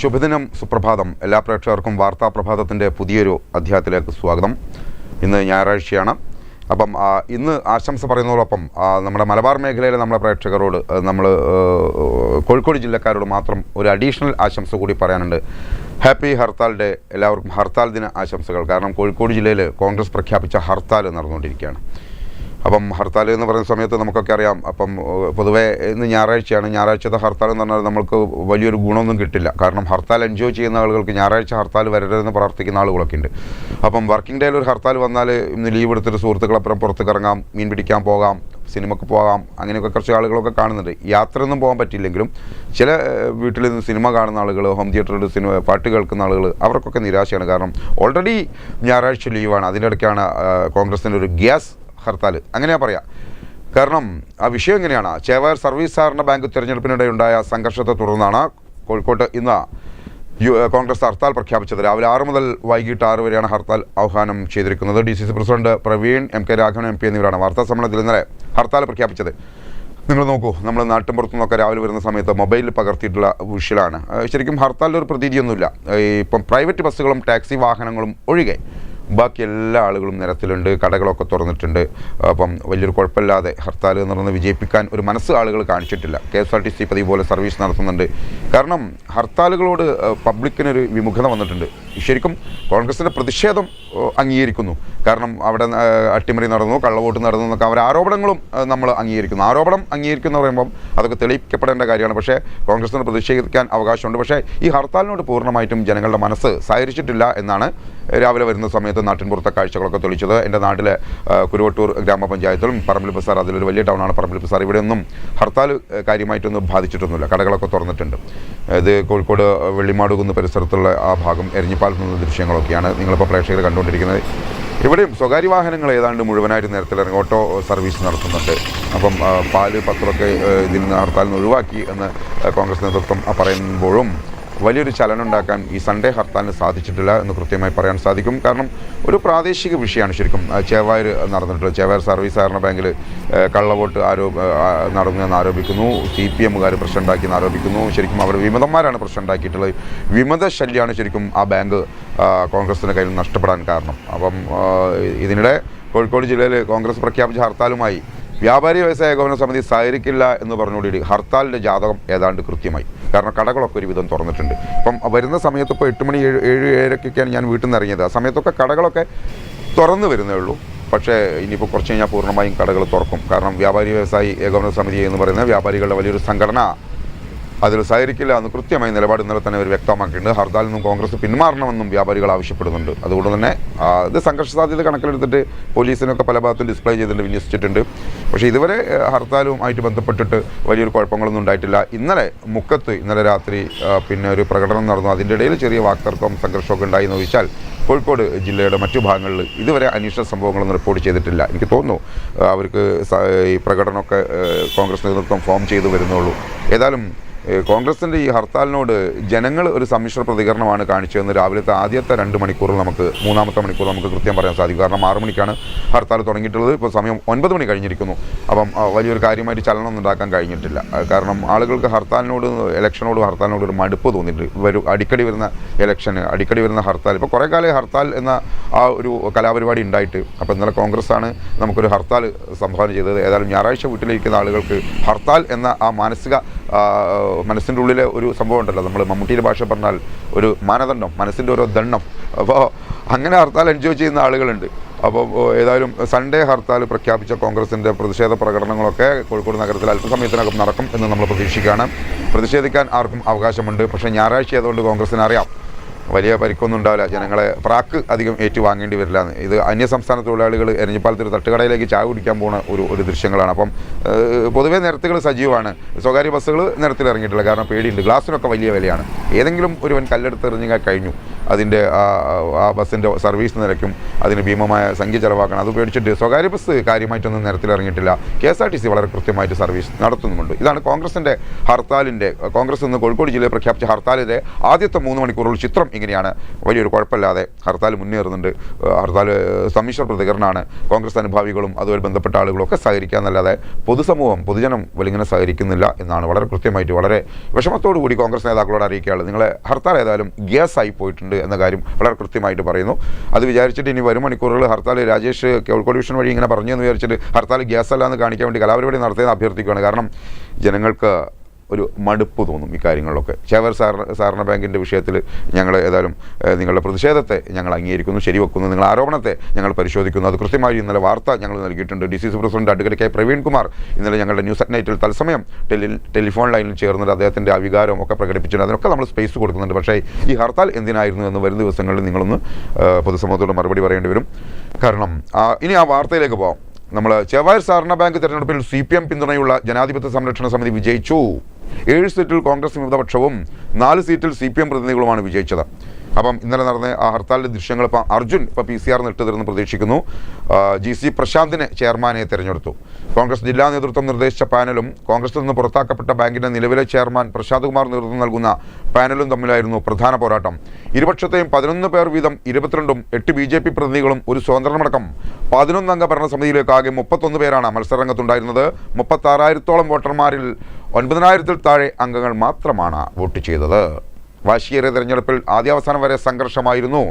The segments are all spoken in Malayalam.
ശുഭദിനം. സുപ്രഭാതം. എല്ലാ പ്രേക്ഷകർക്കും വാർത്താ പ്രഭാതത്തിന്റെ പുതിയൊരു അധ്യായത്തിലേക്ക് സ്വാഗതം. ഇന്ന് ഞായറാഴ്ചയാണ്. അപ്പം ഇന്ന് ആശംസ പറയുന്നതോടൊപ്പം നമ്മുടെ മലബാർ മേഖലയിലെ നമ്മുടെ പ്രേക്ഷകരോട് നമ്മൾ കോഴിക്കോട് ജില്ലക്കാരോട് മാത്രം ഒരു അഡീഷണൽ ആശംസ കൂടി പറയാനുണ്ട്. Happy hartal day. എല്ലാവർക്കും ഹർത്താൽ ദിന ആശംസകൾ. കാരണം കോഴിക്കോട് ജില്ലയിൽ കോൺഗ്രസ് പ്രഖ്യാപിച്ച ഹർത്താൽ നടന്നുകൊണ്ടിരിക്കുകയാണ്. അപ്പം ഹർത്താൽ എന്ന് പറയുന്ന സമയത്ത് നമുക്കൊക്കെ അറിയാം. അപ്പം പൊതുവേ ഇന്ന് ഞായറാഴ്ചയാണ്. ഞായറാഴ്ചത്തെ ഹർത്താൽ എന്ന് പറഞ്ഞാൽ നമുക്ക് വലിയൊരു ഗുണമൊന്നും കിട്ടില്ല. കാരണം ഹർത്താൽ എൻജോയ് ചെയ്യുന്ന ആളുകൾക്ക് ഞായറാഴ്ച ഹർത്താൽ വരരുതെന്ന് പ്രാർത്ഥിക്കുന്ന ആളുകളൊക്കെ ഉണ്ട്. അപ്പം വർക്കിംഗ് ഡേയിൽ ഒരു ഹർത്താൽ വന്നാൽ ഇന്ന് ലീവ് എടുത്തിട്ട് സുഹൃത്തുക്കളപ്പുറം പുറത്തേക്ക് ഇറങ്ങാം മീൻ പിടിക്കാൻ പോകാം സിനിമക്ക് പോകാം അങ്ങനെയൊക്കെ കുറച്ച് ആളുകളൊക്കെ കാണുന്നുണ്ട്. യാത്രയൊന്നും പോകാൻ പറ്റിയില്ലെങ്കിലും ചില വീട്ടിൽ നിന്ന് സിനിമ കാണുന്ന ആളുകൾ ഹോം തിയേറ്ററിൽ സിനിമ പാട്ട് കേൾക്കുന്ന ആളുകൾ അവർക്കൊക്കെ നിരാശയാണ്. കാരണം ഓൾറെഡി ഞായറാഴ്ച ലീവാണ് അതിന്റെ ഇടയ്ക്കാണ് കോൺഗ്രസിന്റെ ഒരു ഗ്യാസ് ഹർത്താൽ അങ്ങനെയാ പറയാം. കാരണം ആ വിഷയം എങ്ങനെയാണ്? ചേവാർ സർവീസ് സഹകരണ ബാങ്ക് തിരഞ്ഞെടുപ്പിനിടെ ഉണ്ടായ സംഘർഷത്തെ തുടർന്നാണ് കോഴിക്കോട്ട് ഇന്ന് യു കോൺഗ്രസ് ഹർത്താൽ പ്രഖ്യാപിച്ചത്. രാവിലെ ആറ് മുതൽ വൈകിട്ട് ആറ് വരെയാണ് ഹർത്താൽ ആഹ്വാനം ചെയ്തിരിക്കുന്നത്. D C C president Praveen M K Raghavan M P എന്നിവരാണ് വാർത്താ സമ്മേളനത്തിൽ ഇന്നലെ ഹർത്താൽ പ്രഖ്യാപിച്ചത്. നിങ്ങൾ നോക്കൂ നമ്മൾ നാട്ടിൻപുറത്തു നിന്നൊക്കെ രാവിലെ വരുന്ന സമയത്ത് മൊബൈലിൽ പകർത്തിയിട്ടുള്ള വിഷയമാണ് ശരിക്കും ഹർത്താലിൽ ഒരു പ്രതീതിയൊന്നുമില്ല. ഇപ്പം പ്രൈവറ്റ് ബസ്സുകളും ടാക്സി വാഹനങ്ങളും ഒഴികെ ബാക്കി എല്ലാ ആളുകളും നിരത്തിലുണ്ട് കടകളൊക്കെ തുറന്നിട്ടുണ്ട്. അപ്പം വലിയൊരു കുഴപ്പമില്ലാതെ ഹർത്താൽ എന്ന് പറയുന്നത് വിജയിപ്പിക്കാൻ ഒരു മനസ്സ് ആളുകൾ കാണിച്ചിട്ടില്ല. K S R T C പതിവ് സർവീസ് നടത്തുന്നുണ്ട്. കാരണം ഹർത്താലുകളോട് പബ്ലിക്കിനൊരു വിമുഖത വന്നിട്ടുണ്ട്. ശരിക്കും കോൺഗ്രസിന്റെ പ്രതിഷേധം അംഗീകരിക്കുന്നു. കാരണം അവിടെ അട്ടിമറി നടന്നു കള്ളവോട്ട് നടന്നു എന്നൊക്കെ അവർ ആരോപണങ്ങളും നമ്മൾ അംഗീകരിക്കുന്നു. ആരോപണം അംഗീകരിക്കുന്നു പറയുമ്പം അതൊക്കെ തെളിയിക്കപ്പെടേണ്ട കാര്യമാണ്. പക്ഷേ കോൺഗ്രസിന് പ്രതിഷേധിക്കാൻ അവകാശമുണ്ട്. പക്ഷേ ഈ ഹർത്താലിനോട് പൂർണമായിട്ടും ജനങ്ങളുടെ മനസ്സ് സഹകരിച്ചിട്ടില്ല എന്നാണ് രാവിലെ വരുന്ന സമയത്ത് നാട്ടിൻപുറത്തെ കാഴ്ചകളൊക്കെ തെളിച്ചത്. എന്റെ നാട്ടിലെ കുരുവട്ടൂർ ഗ്രാമപഞ്ചായത്തിലും പറമ്പിൽ ബസാർ അതിലൊരു വലിയ ടൗണാണ് പറമ്പിൽ ബസാർ ഇവിടെയൊന്നും ഹർത്താൽ കാര്യമായിട്ടൊന്നും ബാധിച്ചിട്ടൊന്നുമില്ല. കടകളൊക്കെ തുറന്നിട്ടുണ്ട്. ഇത് കോഴിക്കോട് വെള്ളിമാടുകുന്ന് പരിസരത്തുള്ള ആ ഭാഗം എരിഞ്ഞിപ്പാൽ നിന്ന ദൃശ്യങ്ങളൊക്കെയാണ് നിങ്ങളിപ്പോൾ പ്രേക്ഷകർ കണ്ടുകൊണ്ടിരിക്കുന്നത്. ഇവിടെയും സ്വകാര്യ വാഹനങ്ങൾ ഏതാണ്ട് മുഴുവനായിട്ട് നേരത്തിലിറങ്ങി ഓട്ടോ സർവീസ് നടത്തുന്നുണ്ട്. അപ്പം പാൽ പത്രമൊക്കെ ഇതിൽ നിന്ന് ഹർത്താലിൽ നിന്ന് ഒഴിവാക്കി എന്ന് കോൺഗ്രസ് നേതൃത്വം പറയുമ്പോഴും വലിയൊരു ചലനം ഉണ്ടാക്കാൻ ഈ സൺഡേ ഹർത്താലിന് സാധിച്ചിട്ടില്ല എന്ന് കൃത്യമായി പറയാൻ സാധിക്കും. കാരണം ഒരു പ്രാദേശിക വിഷയമാണ് ശരിക്കും. ചേവായർ നടന്നിട്ടുള്ളത് ചേവായൂർ സർവീസ് സഹകരണ ബാങ്കിൽ കള്ളവോട്ട് ആരോപ നടന്നു എന്ന് ആരോപിക്കുന്നു. സി പി എമ്മുകാർ പ്രശ്നം ഉണ്ടാക്കിയെന്ന് ആരോപിക്കുന്നു. ശരിക്കും അവർ വിമതന്മാരാണ് പ്രശ്നം ഉണ്ടാക്കിയിട്ടുള്ളത്. വിമത ശല്യമാണ് ശരിക്കും ആ ബാങ്ക് കോൺഗ്രസിന്റെ കയ്യിൽ നഷ്ടപ്പെടാൻ കാരണം. അപ്പം ഇതിനിടെ കോഴിക്കോട് ജില്ലയിൽ കോൺഗ്രസ് പ്രഖ്യാപിച്ച ഹർത്താലുമായി വ്യാപാരി വ്യവസായ ഏകോപന സമിതി സഹകരിക്കില്ല എന്ന് പറഞ്ഞുകൂടി ഹർത്താലിന്റെ ജാതകം ഏതാണ്ട് കൃത്യമായി. കാരണം കടകളൊക്കെ ഒരുവിധം തുറന്നിട്ടുണ്ട്. ഇപ്പം വരുന്ന സമയത്ത് ഇപ്പോൾ എട്ട് മണി ഏഴ് ഏഴ് ഏഴരക്കൊക്കെയാണ് ഞാൻ വീട്ടിൽ നിന്ന് ഇറങ്ങിയത്. ആ സമയത്തൊക്കെ കടകളൊക്കെ തുറന്നു വരുന്നേ ഉള്ളൂ. പക്ഷേ ഇനിയിപ്പോൾ കുറച്ച് കഴിഞ്ഞാൽ പൂർണമായും കടകൾ തുറക്കും. കാരണം വ്യാപാരി വ്യവസായി ഏകോപന സമിതി എന്ന് പറയുന്ന വ്യാപാരികളുടെ വലിയൊരു സംഘടന അതിൽ സഹകരിക്കില്ല എന്ന് കൃത്യമായി നിലപാട് ഇന്നലെ തന്നെ അവർ വ്യക്തമാക്കിയിട്ടുണ്ട്. ഹർത്താലിൽ നിന്നും കോൺഗ്രസ് പിന്മാറണമെന്നും വ്യാപാരികൾ ആവശ്യപ്പെടുന്നുണ്ട്. അതുകൊണ്ട് തന്നെ ഇത് സംഘർഷ സാധ്യത കണക്കിലെടുത്തിട്ട് പോലീസിനൊക്കെ പല ഭാഗത്തും ഡിസ്പ്ലേ ചെയ്തിട്ടുണ്ട് വിന്യസിച്ചിട്ടുണ്ട്. പക്ഷേ ഇതുവരെ ഹർത്താലുമായിട്ട് ബന്ധപ്പെട്ടിട്ട് വലിയൊരു കുഴപ്പങ്ങളൊന്നും ഉണ്ടായിട്ടില്ല. ഇന്നലെ മുക്കത്ത് ഇന്നലെ രാത്രി പിന്നെ ഒരു പ്രകടനം നടന്നു. അതിന്റെ ഇടയിൽ ചെറിയ വാക്തർക്കം സംഘർഷമൊക്കെ ഉണ്ടായി എന്ന് ചോദിച്ചാൽ കോഴിക്കോട് ജില്ലയുടെ മറ്റു ഭാഗങ്ങളിൽ ഇതുവരെ അന്വേഷണ സംഭവങ്ങളൊന്നും റിപ്പോർട്ട് ചെയ്തിട്ടില്ല. എനിക്ക് തോന്നുന്നു അവർക്ക് ഈ പ്രകടനമൊക്കെ കോൺഗ്രസ് നേതൃത്വം ഫോം ചെയ്തു വരുന്നുള്ളൂ. ഏതായാലും കോൺഗ്രസിന്റെ ഈ ഹർത്താലിനോട് ജനങ്ങൾ ഒരു സമ്മിശ്ര പ്രതികരണമാണ് കാണിച്ചതെന്ന് രാവിലത്തെ ആദ്യത്തെ രണ്ട് മണിക്കൂറിൽ നമുക്ക് മൂന്നാമത്തെ മണിക്കൂർ നമുക്ക് കൃത്യം പറയാൻ സാധിക്കും. കാരണം ആറ് മണിക്കാണ് ഹർത്താൽ തുടങ്ങിയിട്ടുള്ളത്. ഇപ്പോൾ സമയം ഒൻപത് മണി കഴിഞ്ഞിരിക്കുന്നു. അപ്പം വലിയൊരു കാര്യമായിട്ട് ചലനം ഉണ്ടാക്കാൻ കഴിഞ്ഞിട്ടില്ല കാരണം ആളുകൾക്ക് ഹർത്താലിനോട് ഇലക്ഷനോട് ഹർത്താലിനോട് ഒരു മടുപ്പ് തോന്നിയിട്ടുണ്ട്. വരും അടിക്കടി വരുന്ന ഇലക്ഷന് അടിക്കടി വരുന്ന ഹർത്താൽ. ഇപ്പോൾ കുറേ കാലം ഹർത്താൽ എന്ന ആ ഒരു കലാപരിപാടി ഉണ്ടായിട്ട്. അപ്പോൾ ഇന്നലെ കോൺഗ്രസ്സാണ് നമുക്കൊരു ഹർത്താൽ സംഭാവന ചെയ്തത്. ഏതായാലും ഞായറാഴ്ച വീട്ടിലിരിക്കുന്ന ആളുകൾക്ക് ഹർത്താൽ എന്ന ആ മാനസിക മനസ്സിന്റെ ഉള്ളിലെ ഒരു സംഭവം ഉണ്ടല്ലോ. നമ്മൾ മമ്മൂട്ടിയുടെ ഭാഷ പറഞ്ഞാൽ ഒരു മാനദണ്ഡം മനസ്സിന്റെ ഓരോ ദണ്ണം അപ്പോൾ അങ്ങനെ ഹർത്താൽ എൻജോയ് ചെയ്യുന്ന ആളുകളുണ്ട്. അപ്പോൾ ഏതായാലും സൺഡേ ഹർത്താൽ പ്രഖ്യാപിച്ച കോൺഗ്രസിന്റെ പ്രതിഷേധ പ്രകടനങ്ങളൊക്കെ കോഴിക്കോട് നഗരത്തിൽ അല്പസമയത്തിനകം നടക്കും എന്ന് നമ്മൾ പ്രതീക്ഷിക്കുകയാണ്. പ്രതിഷേധിക്കാൻ ആർക്കും അവകാശമുണ്ട്. പക്ഷേ ഞായറാഴ്ച ആയതുകൊണ്ട് കോൺഗ്രസിന് അറിയാം വലിയ പരിക്കൊന്നും ഉണ്ടാവില്ല. ജനങ്ങളെ പ്രാക്ക് അധികം ഏറ്റുവാങ്ങേണ്ടി വരില്ല എന്ന്. ഇത് അന്യസംസ്ഥാന തൊഴിലാളികൾ എരഞ്ഞിപ്പാലത്ത് ഒരു തട്ടുകടയിലേക്ക് ചായ കുടിക്കാൻ പോകുന്ന ഒരു ഒരു ദൃശ്യങ്ങളാണ്. അപ്പം പൊതുവേ നിരത്തുകൾ സജീവമാണ്. സ്വകാര്യ ബസ്സുകൾ നിരത്തിൽ ഇറങ്ങിയിട്ടില്ല. കാരണം പേടിയുണ്ട്. ഗ്ലാസ്സിനൊക്കെ വലിയ വിലയാണ്. ഏതെങ്കിലും ഒരുവൻ കല്ലെടുത്ത് എറിഞ്ഞാൽ കഴിഞ്ഞു. അതിന്റെ ആ ആ ബസ്സിന്റെ സർവീസ് നിരക്കും അതിന് ഭീമമായ സംഖ്യ ചെലവാക്കണം. അത് ഉപയോഗിച്ചിട്ട് സ്വകാര്യ ബസ് കാര്യമായിട്ടൊന്നും നിരത്തിലിറങ്ങിയിട്ടില്ല. K S R T C വളരെ കൃത്യമായിട്ട് സർവീസ് നടത്തുന്നുമുണ്ട്. ഇതാണ് കോൺഗ്രസിന്റെ ഹർത്താലിന്റെ കോൺഗ്രസ് ഇന്ന് കോഴിക്കോട് ജില്ലയിൽ പ്രഖ്യാപിച്ച ഹർത്താലിന്റെ ആദ്യത്തെ മൂന്ന് മണിക്കൂറുള്ള ചിത്രം ഇങ്ങനെയാണ്. വലിയൊരു കുഴപ്പമില്ലാതെ ഹർത്താൽ മുന്നേറുന്നുണ്ട്. ഹർത്താൽ സമ്മിശ്ര പ്രതികരണമാണ് കോൺഗ്രസ് അനുഭാവികളും അതുമായി ബന്ധപ്പെട്ട ആളുകളും ഒക്കെ സഹകരിക്കാന്നല്ലാതെ പൊതുസമൂഹം പൊതുജനം വലിങ്ങനെ സഹകരിക്കുന്നില്ല എന്നാണ് വളരെ കൃത്യമായിട്ട് വളരെ വിഷമത്തോടു കൂടി കോൺഗ്രസ് നേതാക്കളോട് അറിയിക്കുകയാണ് നിങ്ങളെ ഹർത്താൽ ഏതായാലും ഗ്യാസ് ആയി പോയിട്ടുണ്ട്. എന്ന കാര്യം വളരെ കൃത്യമായിട്ട് പറയുന്നു. അത് വിചാരിച്ചിട്ട് ഇനി വരും മണിക്കൂറുകൾ ഹർത്താൽ രാജേഷ് കോഴിക്കോട് വിഷൻ വഴി ഇങ്ങനെ പറഞ്ഞു എന്ന് വിചാരിച്ചിട്ട് ഹർത്താൽ ഗ്യാസ് അല്ല എന്ന് കാണിക്കാൻ വേണ്ടി കലാപരിപാടി നടത്തിയെന്ന് അഭ്യർത്ഥിക്കുകയാണ്. കാരണം ജനങ്ങൾക്ക് ഒരു മടുപ്പ് തോന്നും ഈ കാര്യങ്ങളിലൊക്കെ. ചേവർ സാർ സാറിന ബാങ്കിന്റെ വിഷയത്തിൽ ഞങ്ങൾ ഏതായാലും നിങ്ങളുടെ പ്രതിഷേധത്തെ ഞങ്ങൾ അംഗീകരിക്കുന്നു ശരിവെക്കുന്നു. നിങ്ങൾ ആരോപണത്തെ ഞങ്ങൾ പരിശോധിക്കുന്നു. അത് കൃത്യമായി ഇന്നലെ വാർത്ത ഞങ്ങൾ നൽകിയിട്ടുണ്ട്. D C C president advocate K Praveen Kumar ഇന്നലെ ഞങ്ങളുടെ ന്യൂസ് അറ്റ് നൈറ്റിൽ തത്സമയം ടെലി ടെലിഫോൺ ലൈനിൽ ചേർന്നിട്ട് അദ്ദേഹത്തിന്റെ അവികാരവും ഒക്കെ പ്രകടിപ്പിച്ചിട്ടുണ്ട്. അതിനൊക്കെ നമ്മൾ സ്പേസ് കൊടുക്കുന്നുണ്ട്. പക്ഷേ ഈ ഹർത്താൽ എന്തിനായിരുന്നു എന്ന് വരും ദിവസങ്ങളിൽ നിങ്ങളൊന്ന് പൊതുസമൂഹത്തോട് മറുപടി പറയേണ്ടി വരും. കാരണം ഇനി ആ വാർത്തയിലേക്ക് പോകാം നമ്മൾ ചെവായർ സഹകരണ ബാങ്ക് തെരഞ്ഞെടുപ്പിൽ സി പി എം പിന്തുണയുള്ള ജനാധിപത്യ സംരക്ഷണ സമിതി വിജയിച്ചു. ഏഴ് സീറ്റിൽ കോൺഗ്രസ് വിമതപക്ഷവും നാല് സീറ്റിൽ സി പി എം പ്രതിനിധികളുമാണ് വിജയിച്ചത്. അപ്പം ഇന്നലെ നടന്ന ആ ഹർത്താലിന്റെ ദൃശ്യങ്ങൾ ഇപ്പം അർജുൻ ഇപ്പോൾ പി സി ആർ ഇട്ട് തരുമെന്ന് പ്രതീക്ഷിക്കുന്നു ജി സി പ്രശാന്തിനെ ചെയർമാനെ തിരഞ്ഞെടുത്തു. കോൺഗ്രസ് ജില്ലാ നേതൃത്വം നിർദ്ദേശിച്ച പാനലും കോൺഗ്രസിൽ നിന്ന് പുറത്താക്കപ്പെട്ട ബാങ്കിന്റെ നിലവിലെ ചെയർമാൻ പ്രശാന്ത് കുമാർ നേതൃത്വം നൽകുന്ന പാനലും തമ്മിലായിരുന്നു പ്രധാന പോരാട്ടം. ഇരുപക്ഷത്തെയും പതിനൊന്ന് പേർ വീതം ഇരുപത്തിരണ്ടും എട്ട് ബി ജെ പി പ്രതിനിധികളും ഒരു സ്വതന്ത്രമടക്കം പതിനൊന്നംഗ ഭരണസമിതിയിലേക്ക് ആകെ മുപ്പത്തൊന്ന് പേരാണ് മത്സരരംഗത്തുണ്ടായിരുന്നത്. മുപ്പത്താറായിരത്തോളം വോട്ടർമാരിൽ ഒൻപതിനായിരത്തിൽ താഴെ അംഗങ്ങൾ മാത്രമാണ് വോട്ട് ചെയ്തത്. വാശിയേറിയ തെരഞ്ഞെടുപ്പിൽ ആദ്യാവസാനം വരെ സംഘർഷമായിരുന്നു.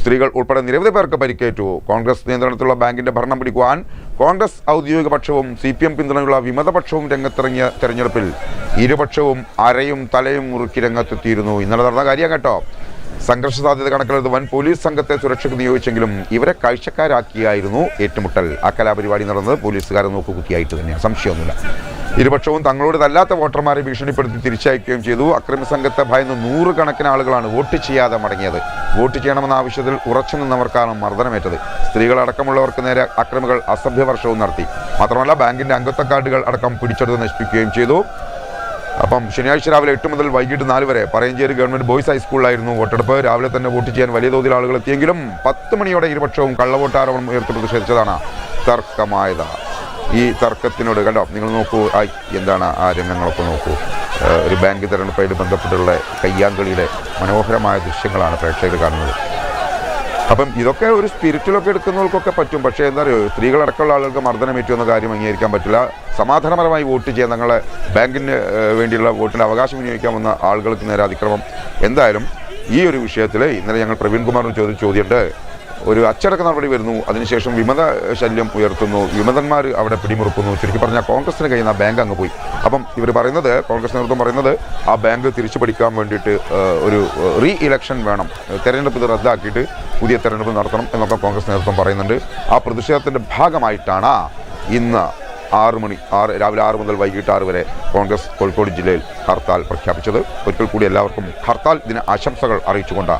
സ്ത്രീകൾ ഉൾപ്പെടെ നിരവധി പേർക്ക് പരിക്കേറ്റു. കോൺഗ്രസ് നിയന്ത്രണത്തിലുള്ള ബാങ്കിന്റെ ഭരണം പിടിക്കുവാൻ കോൺഗ്രസ് ഔദ്യോഗിക പക്ഷവും സി പി എം പിന്തുണയുള്ള വിമതപക്ഷവും രംഗത്തിറങ്ങിയ തെരഞ്ഞെടുപ്പിൽ ഇരുപക്ഷവും അരയും തലയും മുറുക്കി രംഗത്തെത്തിയിരുന്നു. ഇന്നലെ നടന്ന കാര്യം കേട്ടോ. സംഘർഷ സാധ്യത കണക്കിലെടുത്ത് വൻ പോലീസ് സംഘത്തെ സുരക്ഷയ്ക്ക് നിയോഗിച്ചെങ്കിലും ഇവരെ കാഴ്ചക്കാരാക്കിയായിരുന്നു ഏറ്റുമുട്ടൽ. ആ കലാപരിപാടി നടന്നത് പോലീസുകാരെ നോക്കുകുത്തിയായിട്ട് തന്നെയാണ്. സംശയമൊന്നുമില്ല. ഇരുപക്ഷവും തങ്ങളോടതല്ലാത്ത വോട്ടർമാരെ ഭീഷണിപ്പെടുത്തി തിരിച്ചയക്കുകയും ചെയ്തു. അക്രമി സംഘത്തെ ഭയന്ന് നൂറുകണക്കിന് ആളുകളാണ് വോട്ട് ചെയ്യാതെ മടങ്ങിയത്. വോട്ട് ചെയ്യണമെന്ന ആവശ്യത്തിൽ ഉറച്ചു നിന്നവർക്കാണ് മർദ്ദനമേറ്റത്. സ്ത്രീകളടക്കമുള്ളവർക്ക് നേരെ അക്രമികൾ അസഭ്യവർഷവും നടത്തി. മാത്രമല്ല ബാങ്കിന്റെ അംഗത്വ കാർഡുകൾ അടക്കം പിടിച്ചെടുത്ത് നശിപ്പിക്കുകയും ചെയ്തു. അപ്പം ശനിയാഴ്ച രാവിലെ എട്ട് മുതൽ വൈകിട്ട് നാല് വരെ പറയഞ്ചേരി ഗവൺമെന്റ് ബോയ്സ് ഹൈസ്കൂളിലായിരുന്നു വോട്ടെടുപ്പ്. രാവിലെ തന്നെ വോട്ട് ചെയ്യാൻ വലിയ തോതിൽ ആളുകൾ എത്തിയെങ്കിലും പത്ത് മണിയോടെ ഇരുപക്ഷവും കള്ളവോട്ട് ആരോപണം ഉയർത്തി പ്രതിഷേധിച്ചതാണ് തർക്കമായത്. ഈ തർക്കത്തിനോട് കണ്ടോ? നിങ്ങൾ നോക്കൂ. ആ എന്താണ് ആ രംഗങ്ങളൊക്കെ നോക്കൂ. ഒരു ബാങ്ക് തെരഞ്ഞെടുപ്പായിട്ട് ബന്ധപ്പെട്ടുള്ള കയ്യാങ്കളിയുടെ മനോഹരമായ ദൃശ്യങ്ങളാണ് പ്രേക്ഷകർ കാണുന്നത്. അപ്പം ഇതൊക്കെ ഒരു സ്പിരിറ്റിലൊക്കെ എടുക്കുന്നവർക്കൊക്കെ പറ്റും. പക്ഷേ എന്താ പറയുക സ്ത്രീകളടക്കമുള്ള ആളുകൾക്ക് മർദ്ദനമേറ്റു എന്ന കാര്യം അംഗീകരിക്കാൻ പറ്റില്ല. സമാധാനപരമായി വോട്ട് ചെയ്യാൻ തങ്ങളെ ബാങ്കിന് വേണ്ടിയുള്ള വോട്ടിന് അവകാശം വിനിയോഗിക്കാമെന്ന ആളുകൾക്ക് നേരെ അതിക്രമം. എന്തായാലും ഈ ഒരു വിഷയത്തിൽ ഇന്നലെ ഞങ്ങൾ പ്രവീൺ കുമാറിന് ചോദിച്ച ചോദ്യമുണ്ട്. ഒരു അച്ചടക്ക നടപടി വരുന്നു. അതിനുശേഷം വിമത ശല്യം ഉയർത്തുന്നു. വിമതന്മാർ അവിടെ പിടിമുറുക്കുന്നു. ചുരുക്കി പറഞ്ഞാൽ കോൺഗ്രസിന് കഴിയുന്ന ബാങ്ക് അങ്ങ് പോയി. അപ്പം ഇവർ പറയുന്നത് കോൺഗ്രസ് നേതൃത്വം പറയുന്നത് ആ ബാങ്ക് തിരിച്ചു പഠിക്കാൻ വേണ്ടിയിട്ട് ഒരു റീ ഇലക്ഷൻ വേണം. തെരഞ്ഞെടുപ്പ് ഇത് റദ്ദാക്കിയിട്ട് പുതിയ തെരഞ്ഞെടുപ്പ് നടത്തണം എന്നൊക്കെ കോൺഗ്രസ് നേതൃത്വം പറയുന്നുണ്ട്. ആ പ്രതിഷേധത്തിന്റെ ഭാഗമായിട്ടാണ് ഇന്ന് ആറ് മണി ആറ് രാവിലെ ആറ് മുതൽ വൈകിട്ട് ആറ് വരെ കോൺഗ്രസ് കോഴിക്കോട് ജില്ലയിൽ ഹർത്താൽ പ്രഖ്യാപിച്ചത്. ഒരിക്കൽ കൂടി എല്ലാവർക്കും ഹർത്താൽ ദിന ആശംസകൾ അറിയിച്ചുകൊണ്ട്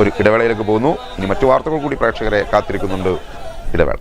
ഒരു ഇടവേളയിലേക്ക് പോകുന്നു. ഇനി മറ്റു വാർത്തകൾ കൂടി പ്രേക്ഷകരെ കാത്തിരിക്കുന്നുണ്ട് ഇടവേള.